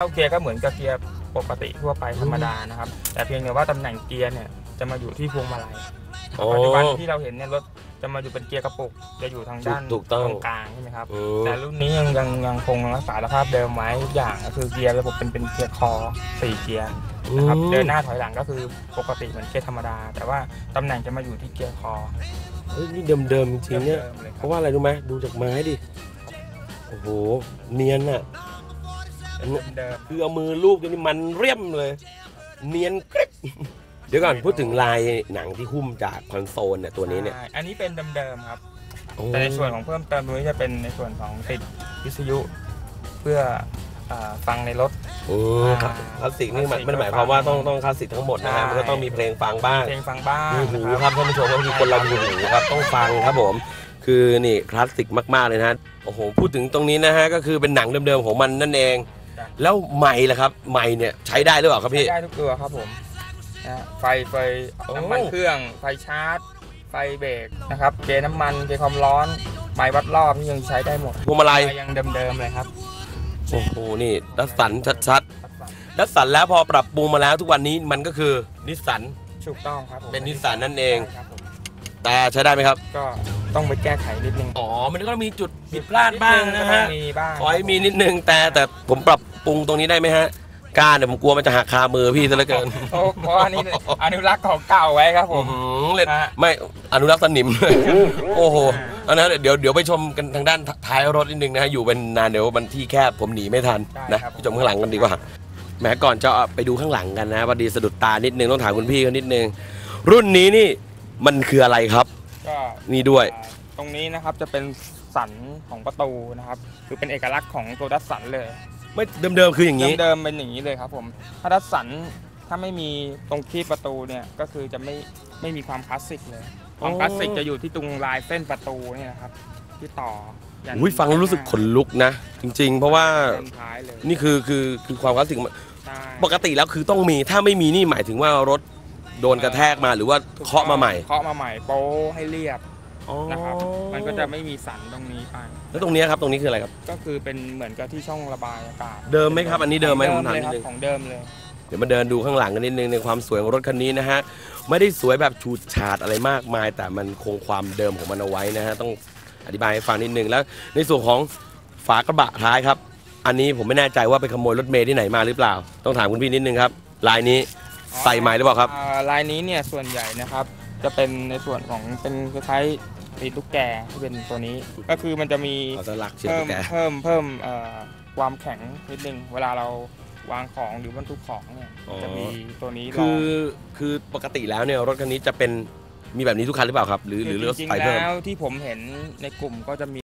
เข้าเกียร์ก็เหมือนกับเกียร์ปกติทั่วไปธรรมดานะครับ แต่เพียงแต่ว่าตำแหน่งเกียร์เนี่ยจะมาอยู่ที่พวงมาลัยอ๋อปัจจุบันที่เราเห็นเนี่ยรถจะมาอยู่เป็นเกียร์กระปุกจะอยู่ทางด้านถูกต้องกลางใช่ไหมครับอืมแต่รุ่นนี้ยังยังยังคงรักษาสภาพเดิมไว้ทุกอย่างก็คือเกียร์ระบบเป็นเป็นเกียร์คอสี่เกียร์นะครับเดินหน้าถอยหลังก็คือปกติเหมือนเกียร์ธรรมดา แต่ว่าตำแหน่งจะมาอยู่ที่เกียร์คอเฮ้ยนี่เดิมๆจริงๆเนี่ยดิมๆเลยคเพรับราะว่าอะไรรู้ไหมดูจากไม้ดิโอ้โหเนียนอะเดิม คือเอามือลูบกันนี่มันเรียมเลย เนียนกริบเดี๋ยวก่อนพูดถึงลายหนังที่หุ้มจากคอนโซลเนี่ยตัวนี้เนี่ยใช่อันนี้เป็นเดิมๆครับโอ้แต่ในส่วนของเพิ่มเติมตรงนี้จะเป็นในส่วนของติดวิทยุเพื่อเอ่อฟังในรถโอ้ครับคลาสสิกนี่มันไม่ได้หมายความว่าต้องต้องคลาสสิกทั้งหมดนะฮะใช่มันก็ต้องมีเพลงฟังบ้างเพลงฟังบ้างมีหูนะคครัรับบท่านผู้ชมก็คือคนเรามีหูครับต้องฟังครับผม คือนี่คลาสสิกมากๆเลยนะฮะโอ้โหพูดถึงตรงนี้นะฮะก็คือเป็นหนังเดิมๆของมันนั่นเอง แล้วไม้ล่ะครับไม้เนี่ยใช้ได้หรือเปล่าครับพี่ ใช้ได้ทุกตัวครับผมนะฮะไฟไฟโอ้ น้ำมันเครื่องไฟชาร์จ ไฟเบรกนะครับเกน้ำมันเกความร้อนไม้วัดรอบนี่ยังใช้ได้หมดพวงมาลัยยังเดิมๆเลยครับโอ้โหนี่ดัสสันชัดๆดัสสันแล้วพอปรับปรุงมาแล้วทุกวันนี้มันก็คือนิสสัน ถูกต้องครับผมเป็นนิสสันนั่นเอง ใช่ครับผมแต่ใช้ได้ไหมครับ ก็ ต้องไปแก้ไขนิดนึง อ๋อ มันก็มีจุดผิดพลาดบ้างนะฮะมีบ้างขอให้มีนิดนึงแต่แต่ผมปรับปรุงตรงนี้ได้ไหมฮะก้านเนี่ยผมกลัวมันจะหักคามือพี่ซะเหลือเกินโอ้เพราะอันนี้อนุรักษ์ของเก่าไว้ครับผมอื้อหือเล่นฮะไม่อนุรักษ์สนิมเลยโอ้โหอันนั้นเดี๋ยวเดี๋ยวไปชมกันทางด้านท้ายรถนิดนึงนะฮะอยู่เป็นนานเดี๋ยวมันที่แคบผมหนีไม่ทันได้นะครับผมไปชมข้างหลังกันดีกว่าแหมก่อนจะไปดูข้างหลังกันนะพอดีสะดุดตานิดนึงต้องถามคุณพี่เขานิดนึงรุ่นนี้นี่มันคืออะไรครับ ก็นี่ด้วยอ่าตรงนี้นะครับจะเป็นสันของประตูนะครับคือเป็นเอกลักษณ์ของตัวดัสสันเลย ไม่เดิมๆคืออย่างนี้เดิมๆเป็นอย่างนี้เลยครับผมถ้าดัสสันถ้าไม่มีตรงที่ประตูเนี่ยก็คือจะไม่ไม่มีความคลาสสิกเลยความอ๋อคลาสสิกจะอยู่ที่ตรงลายเส้นประตูเนี่ยนะครับ ที่ต่อยันอุ้ยฟังแล้วรู้สึกขนลุกนะ จริง ๆ เพราะว่ายันท้ายเลยนี่คือคือคือความคลาสสิกใช่ปกติแล้วคือต้องมีถ้าไม่มีนี่หมายถึงว่ารถ โดนกระแทกมาหรือว่าเคาะมาใหม่ เคาะมาใหม่โป้ให้เรียบอ๋อนะครับ มันก็จะไม่มีสันตรงนี้ไปแล้วตรงเนี้ยครับตรงนี้คืออะไรครับ ก็คือเป็นเหมือนกับที่ช่องระบายอากาศ เดิมไหมครับ อันนี้เดิมไหมขผองมถามเลยนิคดรับนึงของเดิมเลย เดี๋ยวมาเดินดูข้างหลังกันนิดนึงในความสวยของรถคันนี้นะฮะ ไม่ได้สวยแบบฉูดฉาดอะไรมากมาย แต่มันคงความเดิมของมันเอาไว้นะฮะ ต้องอธิบายให้ฟังนิดนึงแล้ว ในส่วนของฝากระบะท้ายครับ อันนี้ผมไม่แน่ใจว่าไปขโมยรถเมล์ที่ไหนมาหรือเปล่า ต้องถามคุณพี่นิดนึงครับลายนี้ ใส่ใหม่หรือเปล่าครับอ่าลายนี้เนี่ยส่วนใหญ่นะครับ จะเป็นในส่วนของเป็นคล้ายๆตีนตุ๊กแกที่เป็นตัวนี้ก็คือมันจะมีเอาสลักเชือกเพิ่มแกเพิ่มเพิ่มเอ่อความแข็งนิดนึงเวลาเราวางของหรือบรรทุกของเนี่ยจะมีตัวนี้รคือองคือปกติแล้วเนี่ยรถคันนี้จะเป็นมีแบบนี้ทุกคันหรือเปล่าครับ หรือหรือคืเลือกจริงใส่ๆเพิ่มแล้วที่ผมเห็นในกลุ่มก็จะมี